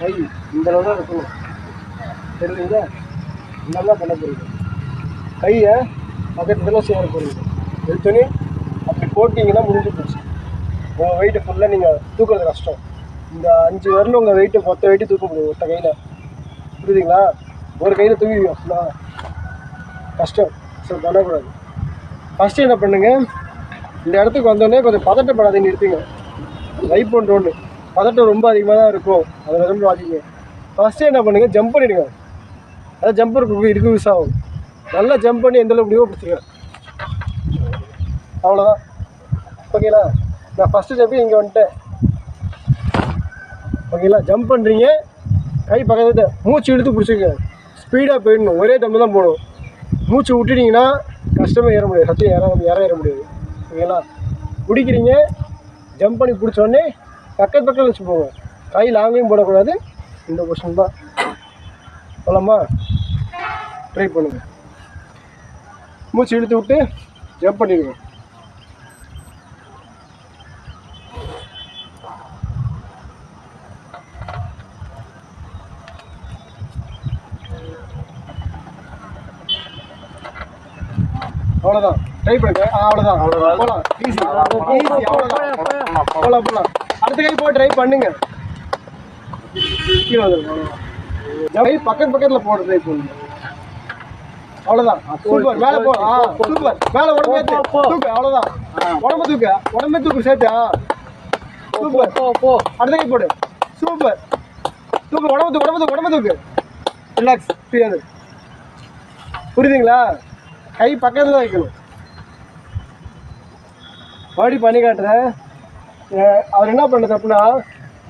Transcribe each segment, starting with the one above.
கை இந்த அளவு தான் இருக்கணும். தெரியுதுங்களா இந்த மாதிரி தான் பண்ண போகிறீங்க கையை பக்கத்தில் சேர போகிறீங்க எடுத்தோன்னே அப்படி போட்டிங்கன்னா முடிஞ்சு போச்சு. உங்கள் வெயிட்டு ஃபுல்லாக நீங்கள் தூக்குறது கஷ்டம். இந்த அஞ்சு வரல உங்கள் வெயிட்டை மொத்த வெயிட்டு தூக்க முடியும் ஒத்த கையில். புரியுதுங்களா? ஒரு கையில் தூக்கிடுவோம் ஃபுல்லாக கஷ்டம். சரி பண்ணக்கூடாது. ஃபஸ்ட்டு என்ன பண்ணுங்கள் இந்த இடத்துக்கு வந்தோடனே கொஞ்சம் பதட்டப்படாதே நிறுத்துங்க. லைஃப் பண்ணுற ஒன்று பதட்டம் ரொம்ப அதிகமாக தான் இருக்கும். அதில் ரொம்ப அதிகங்க ஃபஸ்ட்டு என்ன பண்ணுங்க ஜம்ப் பண்ணிடுங்க. அதான் ஜம்பர் இருக்கு யூஸ் ஆகும். நல்லா ஜம்ப் பண்ணி எந்த அளவுக்கு முடியுமோ பிடிச்சிங்க அவ்வளோதான் ஓகேங்களா நான் ஃபஸ்ட்டு ஜம்பி இங்கே வந்துட்டேன். ஓகேங்களா ஜம்ப் பண்ணுறீங்க கை பக்கத்தில் மூச்சு இழுத்து பிடிச்சிங்க ஸ்பீடாக போயிடணும். ஒரே தம்பி தான் போகணும். மூச்சு விட்டுட்டீங்கன்னா கஷ்டமே ஏற முடியாது. சத்தியம் ஏற ஏற ஏற முடியாது. ஓகேங்களா பிடிக்கிறீங்க. ஜம்ப் பண்ணி பிடிச்சோடனே பக்கத்து பக்கத்தில் வச்சு போங்க. கை லாங்கையும் போடக்கூடாது. இந்த பொசிஷன் தான். போலாமா? ட்ரை பண்ணுங்க. மூச்சு இழுத்து விட்டு ஜம்ப் பண்ணிடுங்க. அவ்வளோதான் ட்ரை பண்ணுங்க. அவ்வளோதான் அவ்வளோதான் போகலாம் ஈஸி அவ்வளோதான் போகலாம் போகலாம் அடுத்த கை போய் ட்ரை பண்ணுங்க. கீழே கை பக்கத்து பக்கத்தில் போட ட்ரை பண்ணுங்க அவ்வளோதான் சூப்பர். மேலே போ. ஆ சூப்பர். மேலே உடம்பு. தூக்கு. அவ்வளோதான் உடம்பு தூக்கு. உடம்பே தூக்கு சேர்த்து ஆ சூப்பர். போ போ. அடுத்த கை போடு. சூப்பர். தூக்கு உடம்பு தூக்கு உடம்பு தூக்கு உடம்பு தூக்கு. ரிலாக்ஸ் ஃப்ரீயாக புரியுதுங்களா? கை பக்கத்தில் தான் வைக்கணும். மறுபடி பண்ணி காட்டுறேன். அவர் என்ன பண்ண தப்புனா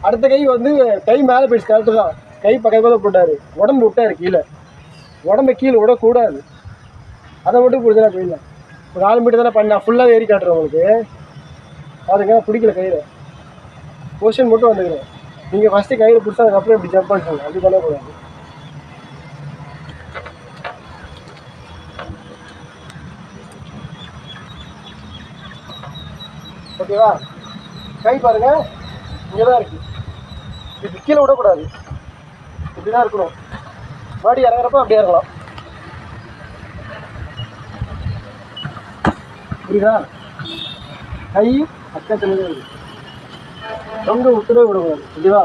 அடுத்த கை வந்து கை மேலே போயிடுச்சு கரெக்டு தான். கை பக்கத்தில் போட்டார். உடம்பு விட்டாரு கீழே. உடம்பு கீழே விடக்கூடாது. அதை மட்டும் புரிஞ்சா போயிடலாம் ஒரு நாலு மீட்டர் தானே பண்ணா ஃபுல்லாக ஏறி காட்டுறேன் உங்களுக்கு. அதுங்க பிடிக்கல கையில். பொசிஷன் மட்டும் வந்துக்கிறேன் நீங்கள் ஃபஸ்ட்டு கையில் பிடிச்சா அதுக்கப்புறம் இப்படி ஜம்ப் பண்ணுறாங்க அப்படி பண்ணக்கூடாது. ஓகேவா கை பாருங்க. இங்கே தான் இருக்கு. இது கீழே விடக்கூடாது. இப்படி தான் இருக்கணும். மாடி இறங்குறப்ப அப்படியே இருக்கலாம் புரியுதா? கை பக்கத்தில் தான் ரொம்ப உத்தரவு விடக்கூடாது. ஓகேவா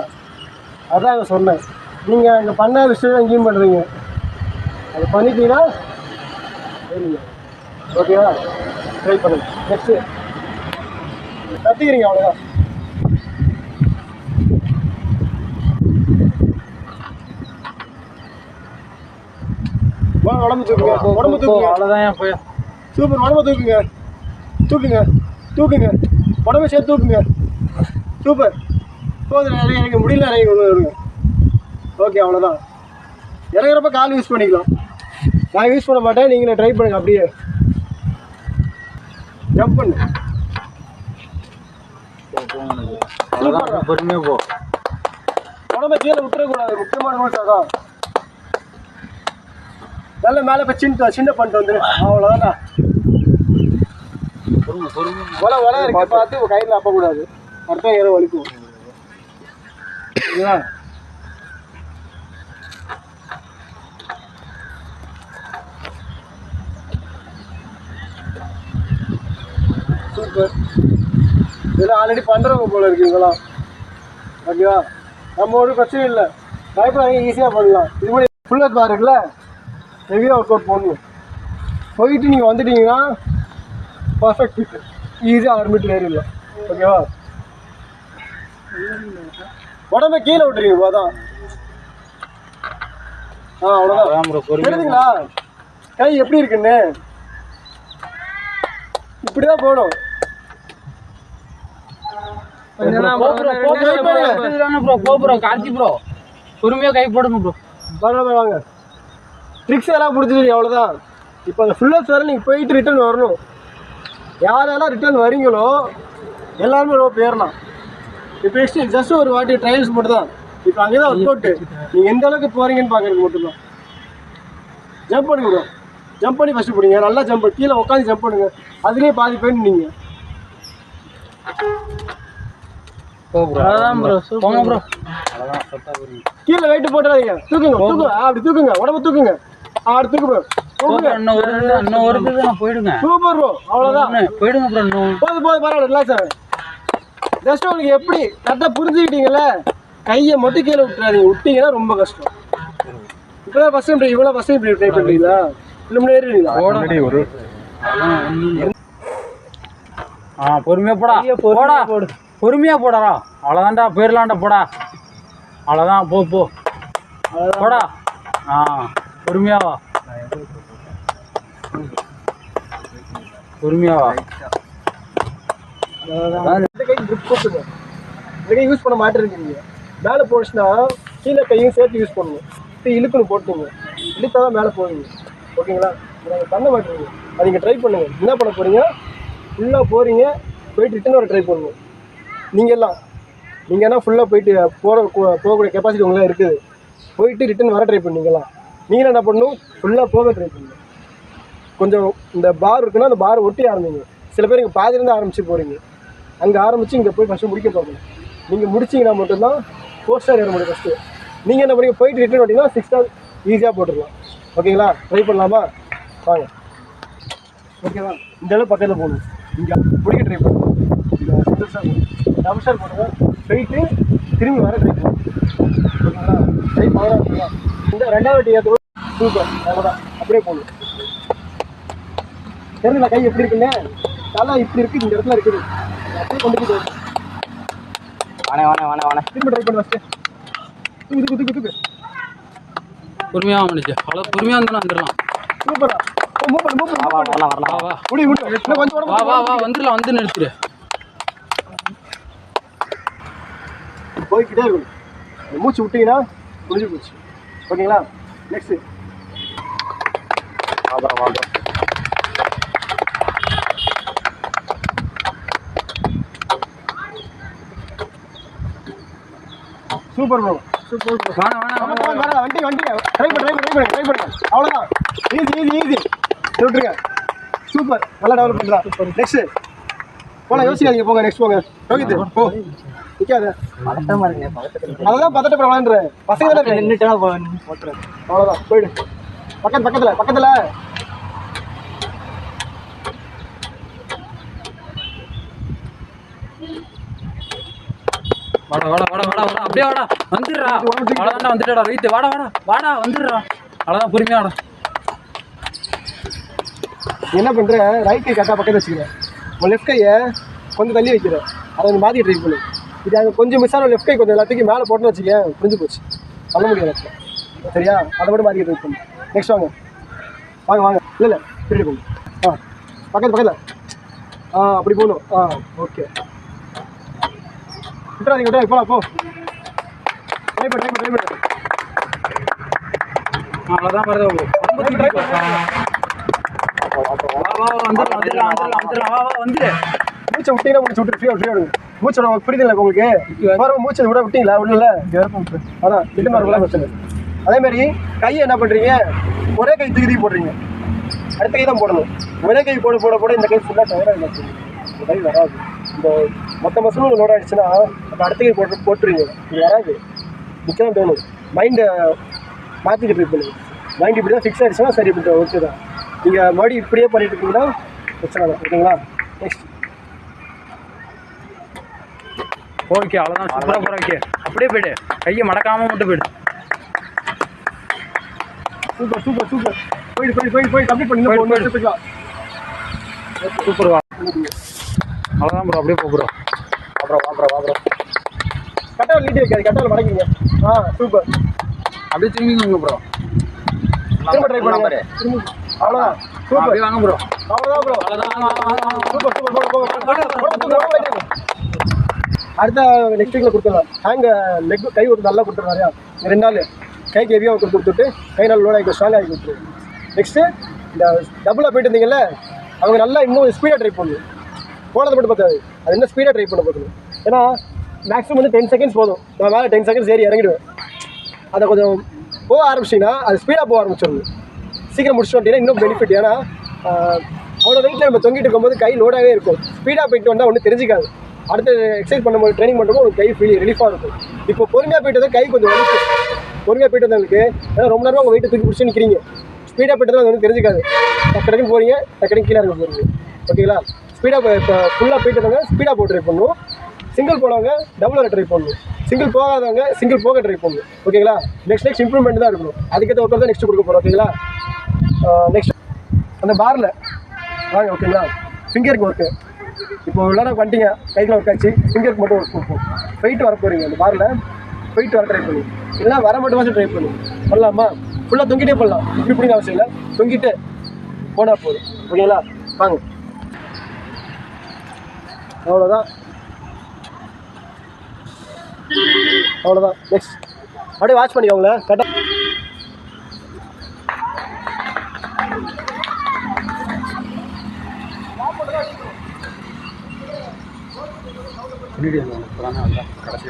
அதான் அங்கே சொன்னேன். நீங்கள் அங்கே பண்ண விஷயம் எங்கேயும் பண்ணுறீங்க அது பண்ணிட்டீங்கன்னா சரிங்க ஓகேவா? ட்ரை பண்ணுங்க. நெக்ஸ்ட்டு கற்றுக்கிறீங்க அவ்வளோதான் உடம்பு தூக்குங்க. உடம்பு தூக்குங்க. அவ்வளோதான் போய். சூப்பர் உடம்பு தூக்குங்க. தூக்குங்க. தூக்குங்க. உடம்பை சேர்த்து தூக்குங்க. சூப்பர். போதும் எனக்கு முடியல இறங்கி ஓகே அவ்வளோதான் இறங்குறப்ப கால் யூஸ் பண்ணிக்கலாம். நான் யூஸ் பண்ண மாட்டேன் நீங்களே ட்ரை பண்ணுங்க அப்படியே. ஜம்ப் பண்ணு. பொறுமையாக போ. உடம்ப கீழே விட்டுறக்கூடாது. முக்கியமான விஷயம் அதான். நல்ல மேலே போய் சின்ன சின்ன பண்ணிட்டு வந்துரு. அவ்வளோதான்டா ஒலை ஒலை இருக்கு பார்த்து கையில் அப்பக்கூடாது அடுத்த ஏதோ வலிக்கும். சரிங்களா சூப்பர். இதெல்லாம் ஆல்ரெடி பண்ணுறவங்க போல இருக்கு இவங்களாம் ஓகேவா? நம்ம ஒரு பிரச்சனை இல்லை. பயப்படாதீங்க ஈஸியாக பண்ணலாம். இது மாதிரி ஃபுல்லாக பார் இருக்குல்ல ஹெவியாக ஒர்க் அவுட் பண்ணணும் போயிட்டு நீங்கள் வந்துட்டீங்கன்னா பர்ஃபெக்ட் ஃபிட் ஈஸியாக ஆறு மீட்டர் ஏறிடலாம். ஓகேவா உடம்ப கீழே விட்டுறீங்க அதான் ஆ அவ்வளோதான் தெரியுதுங்களா கை எப்படி இருக்குன்னு? இப்படி தான் போகணும். பொறுமையா கை போடுங்க ப்ரோ வாங்க. ட்ரிக்ஸ் எல்லாம் பிடிச்சிருக்கீங்க அவ்வளோதான் இப்போ அந்த ஃபுல்லாக வர நீங்கள் போயிட்டு ரிட்டர்ன் வரணும். யாரெல்லாம் ரிட்டர்ன் வரீங்களோ எல்லாருமே ரொம்ப பேரலாம் இப்போ நெக்ஸ்ட் ஜஸ்ட் ஒரு வாட்டி ட்ரையல்ஸ் மட்டும் தான் இப்போ அங்கே தான் ஒர்க் அவுட்டு நீங்கள் எந்த அளவுக்கு போகிறீங்கன்னு பார்க்கறது மட்டும்தான். ஜம்ப் பண்ணுங்க bro. ஜம்ப் பண்ணி ஃபஸ்ட்டு பிடிங்க. நல்லா ஜம்ப் கீழே உட்காந்து ஜம்ப் பண்ணுங்க. அதுலேயே பாதி போயிட்டு நீங்கள் ப்ரோ ப்ரோ கீழே வெயிட் போட்டுறாதீங்க. தூக்குங்க தூக்குங்க. அப்படி தூக்குங்க. உடம்பு தூக்குங்க. ஆ, அப்படி தூக்கு bro. தூக்குங்க இன்னும் ஒரு இன்னும் ஒரு நான் போயிடுங்க. சூப்பர் ப்ரோ அவ்வளோதான் போயிடுங்க ப்ரோ இன்னும். போதும் போதும் பரவாயில்ல ரிலாக்ஸ் ஆகுங்க ஜஸ்ட் உங்களுக்கு எப்படி கரெக்டாக புரிஞ்சுக்கிட்டீங்கல்ல? கையை மட்டும் கீழே விட்டுறாதீங்க. விட்டீங்கன்னா ரொம்ப கஷ்டம். இப்போ ஃபஸ்ட் டைம் இவ்வளோ ஃபஸ்ட் டைம் ட்ரை பண்ணுறீங்களா இல்லை முன்னாடி போட. அதான் ஒண்ணும் ஆ பொறுமையா போடா. போடா. பொறுமையா போடாடா அவ்வளோதான்டா போயிடலாம்டா போடா. அவ்வளோதான் போ போ. போடா. ஆ. பொறுமையா வா. பொறுமையா வா. இந்த கை இந்த கை யூஸ் பண்ண மாட்டேறீங்க மேலே போச்சுன்னா கீழே கையும் சேர்த்து யூஸ் பண்ணணும். இப்போ இழுக்கணும் போட்டுங்க இழுத்தா தான் மேலே போவீங்க. ஓகேங்களா? நீங்கள் பண்ண மாட்டேங்க. அது நீங்கள் ட்ரை பண்ணுங்க. என்ன பண்ண போகிறீங்க ஃபுல்லாக போகிறீங்க போயிட்டு ரிட்டன் வர ட்ரை பண்ணணும் நீங்கள் எல்லாம். நீங்கள் என்ன ஃபுல்லாக போயிட்டு போகிற போகக்கூடிய கெப்பாசிட்டி உங்களாம் இருக்குது. போயிட்டு ரிட்டன் வர ட்ரை பண்ணீங்களா நீங்கள் என்ன பண்ணணும்? ஃபுல்லாக போக ட்ரை பண்ணுங்கள் கொஞ்சம் இந்த பார் இருக்குன்னா அந்த பார் ஒட்டி ஆரம்பிங்க. சில பேர் இங்கே பாதிலேருந்து ஆரம்பித்து போகிறீங்க அங்கே ஆரம்பித்து இங்கே போய் ஃபஸ்ட்டு முடிக்க பார்க்கணும் நீங்கள் முடிச்சீங்கன்னா மட்டும்தான் ஃபோர் ஸ்டார் ஏற முடியும் ஃபஸ்ட்டு நீங்கள் என்ன பண்ணீங்க? போயிட்டு ரிட்டர்ன் பண்ணிங்கன்னா சிக்ஸ் ஸ்டார் ஈஸியாக போட்டுடலாம். ஓகேங்களா? ட்ரை பண்ணலாமா? வாங்க. ஓகேவா? இந்த அளவு பக்கத்தில் போகணும். இங்கே பிடிக்க ட்ரை பண்ணுவோம் இங்கே ஸ்டார் டபுள் ஸ்டார் போயிட்டு திரும்பி வர ட்ரை பண்ணுவோம் ஓகேங்களா? ட்ரை பண்ணலாம். இந்த ரெண்டாவது டீ சூப்பர் அப்படியே போகணும் தெரியல கை எப்படி இருக்குன்னு? தலை இப்படி இருக்கு இந்த இடத்துல இருக்குது. அப்படியே கொண்டு போய் வாணே வாணே வாணே வாணே. திரும்ப ட்ரை பண்ணு ஃபஸ்ட்டு தூக்கு தூக்கு தூக்கு தூக்கு. பொறுமையா வந்துச்சு அவ்வளோ பொறுமையா இருந்தாலும் வந்துடலாம். சூப்பரா மூவ் பண்ணு மூவ் பண்ணு வரலாம் வரலாம் வா வா முடி முடி இன்னும் கொஞ்சம் வா வா வா வந்துடலாம் வந்து நிறுத்திடு போய்க்கிட்டே இருக்கணும். மூச்சு விட்டீங்கன்னா முடிஞ்சு போச்சு. ஓகேங்களா? Next super bro super bro வாணே வாணே ஆமா, வாணே ஆமா, வரலாம். வண்டி வண்டி. ட்ரை பண்ணு ட்ரை பண்ணு ட்ரை பண்ணு. அவ்வளோதான் ஈஸி ஈஸி ஈஸி விட்டுருங்க. சூப்பர். நல்லா டெவலப் பண்ணுறா சூப்பர். நெக்ஸ்ட் போலாம் யோசிக்காதீங்க. போங்க நெக்ஸ்ட் போங்க. ரோஹித் போ. நிற்காத அதெல்லாம் பதட்டப்படலான்ற பசங்க தானே இருக்காங்க. அவ்வளோதான் போயிடு. பக்கத்து பக்கத்தில் பக்கத்தில். வாடா வாடா வாடா வாடா வாடா. அப்படியே வாடா. வந்துடுறா. அவ்வளோதான்டா வந்துட்டா ரைத்து. வாடா வாடா வாடா வந்துடுறா. அவ்வளோதான் பொறுமையா வாடா. என்ன பண்ணுற ரைட் கை கரெக்டாக பக்கத்தில் வச்சுக்கிறேன் உன் லெஃப்ட் கையை கொஞ்சம் தள்ளி வைக்கிறேன் அதை கொஞ்சம் மாற்றி ட்ரை பண்ணு. இது அங்கே கொஞ்சம் மிஸ் ஆன லெஃப்ட் கை கொஞ்சம் எல்லாத்துக்கும் மேலே போட்டுன்னு வச்சுக்கேன் புரிஞ்சு போச்சு. சொல்ல முடியாது சரியா? அதை மட்டும் மாற்றி ட்ரை பண்ணு. நெக்ஸ்ட் வாங்க. வாங்க வாங்க. இல்லை இல்லை. திருப்பி போங்க ஆ பக்கத்து பக்கத்தில். ஆ அப்படி போகணும். ஆ ஓகே விட்டுறாதீங்க விட்டா போலாம் போ. ட்ரை பண்ணு ட்ரை பண்ணு ட்ரை பண்ணு அவ்வளோதான் வருது மூச்சை விட்டீங்கன்னா மூச்சு விட்டு ஃப்ரீயாக ஃப்ரீயாக மூச்சோட புரியுதுல்ல உங்களுக்கு வர மூச்சை விட விட்டீங்களா? விடல அதான் திட்டு பிரச்சனை. அதே மாதிரி கையை என்ன பண்ணுறீங்க ஒரே கை தூக்கி போடுறீங்க. அடுத்த கை தான் போடணும். ஒரே கை போட போட போட இந்த கை ஃபுல்லாக டயராக கை வராது. இந்த மொத்த மசலும் லோட் ஆகிடுச்சுன்னா அப்போ அடுத்த கை போட்டு போட்டுருவீங்க இது வராது. நிற்க தான் தோணும் மைண்டை மாற்றிக்க ட்ரை பண்ணுங்க. மைண்ட் இப்படி தான் ஃபிக்ஸ் ஆகிடுச்சுன்னா சரி இப்படி ஓகே தான். நீங்கள் மறுபடியும் இப்படியே பண்ணிட்டு இருக்கீங்கன்னா பிரச்சனை இல்லை. ஓகேங்களா? நெக்ஸ்ட் ஓகே அவ்வளோதான் சூப்பராக போகிற ஓகே அப்படியே போயிடு. கையை மடக்காம மட்டும் போயிடு. சூப்பர் சூப்பர் சூப்பர் போயிடு போயிடு போயிடு போயிடு. கம்ப்ளீட் பண்ணி. போயிடு, ஒன்று போயிடு. அவ்வளோதான் ப்ரோ அப்படியே போ ப்ரோ அப்புறம் அப்புறம் அப்புறம் கட்டால் நீட்டி வைக்காது கட்டால் மடக்கிங்க ஆ சூப்பர் அப்படியே திரும்பிங்க ப்ரோ திரும்ப ட்ரை பண்ணுங்க. திரும்ப. அவ்வளோதான் சூப்பர் அப்படியே வாங்க ப்ரோ அவ்வளோதான் ப்ரோ சூப்பர் சூப்பர். அடுத்த நெக்ஸ்ட் வீக்கில் கொடுத்துடலாம். ஹேங்க லெக் கை ஒரு நல்லா இந்த ரெண்டு நாள். கைக்கு ஹெவியாக கொடுத்து கொடுத்துட்டு கை நாள் லோட் ஆகி ஸ்ட்ராங் ஆகி கொடுத்துரு. நெக்ஸ்ட்டு இந்த டபுளாக போயிட்டு இருந்தீங்கல்ல அவங்க நல்லா இன்னும் ஸ்பீடாக ட்ரை பண்ணணும் போனது மட்டும் பார்த்தாது அது என்ன ஸ்பீடாக ட்ரை பண்ண பார்க்கணும் ஏன்னா மேக்ஸிமம் வந்து டென் செகண்ட்ஸ் போதும். நான் மேலே டென் செகண்ட்ஸ் ஏறி இறங்கிடுவேன். அதை கொஞ்சம் போக ஆரம்பிச்சிங்கன்னா அது ஸ்பீடாக போக ஆரம்பிச்சிடணும் சீக்கிரம் முடிச்சுட்டு அப்படின்னா இன்னும் பெனிஃபிட் ஏன்னா அவ்வளோ வெயிட்டில் நம்ம தொங்கிட்டு இருக்கும்போது கை லோடாகவே இருக்கும். ஸ்பீடாக போயிட்டு வந்தால் ஒன்றும் தெரிஞ்சிக்காது. அடுத்து எக்ஸசைஸ் பண்ணும்போது ட்ரைனிங் பண்ணும்போது உங்களுக்கு கை ஃபீல் ரிலீஃபாக இருக்கும். இப்போ பொறுமையாக போயிட்டு வந்து கை கொஞ்சம் வலிக்கும். பொறுமையாக போயிட்டு வந்தவங்களுக்கு ஏன்னா ரொம்ப நேரமாக உங்கள் வெயிட்டை தூக்கி பிடிச்சி நிற்கிறீங்க ஸ்பீடாக போயிட்டு அது ஒன்றும் தெரிஞ்சுக்காது. டக்கு டக்குன்னு போகிறீங்க டக்கு கீழே இருக்க போகிறீங்க ஓகேங்களா? ஸ்பீடாக இப்போ ஃபுல்லாக போயிட்டு ஸ்பீடாக போட்டு ட்ரை பண்ணுவோம் சிங்கிள் போனவங்க டபுள் ட்ரை பண்ணணும் சிங்கிள் போகாதவங்க சிங்கிள் போக ட்ரை பண்ணணும் ஓகேங்களா நெக்ஸ்ட் நெக்ஸ்ட் இம்ப்ரூவ்மெண்ட் தான் இருக்கணும். அதுக்கேற்ற ஒருத்தர் தான் நெக்ஸ்ட் கொடுக்க போகிறோம் ஓகேங்களா நெக்ஸ்ட் uh, அந்த பாரில் வாங்க ஓகேங்களா ஃபிங்கருக்கு ஒர்க்கு இப்போ விளாட வந்துட்டீங்க. கைக்கில் ஒர்க் ஆச்சு. ஃபிங்கருக்கு மட்டும் ஒர்க் கொடுப்போம். போயிட்டு வர போகிறீங்க அந்த பாரில் போயிட்டு வர ட்ரை பண்ணி. இல்லைன்னா வர மட்டும் ட்ரை பண்ணி. பண்ணலாமா? ஃபுல்லாக தொங்கிட்டே பண்ணலாம் இப்படி பிடிங்க அவசியம் இல்லை. தொங்கிட்டு போனால் போதும். ஓகேங்களா வாங்க. அவ்வளோதான் அவ்வளோதான் நெக்ஸ்ட் அப்படியே வாட்ச் பண்ணிக்கோங்களேன் கரெக்டாக கடைசி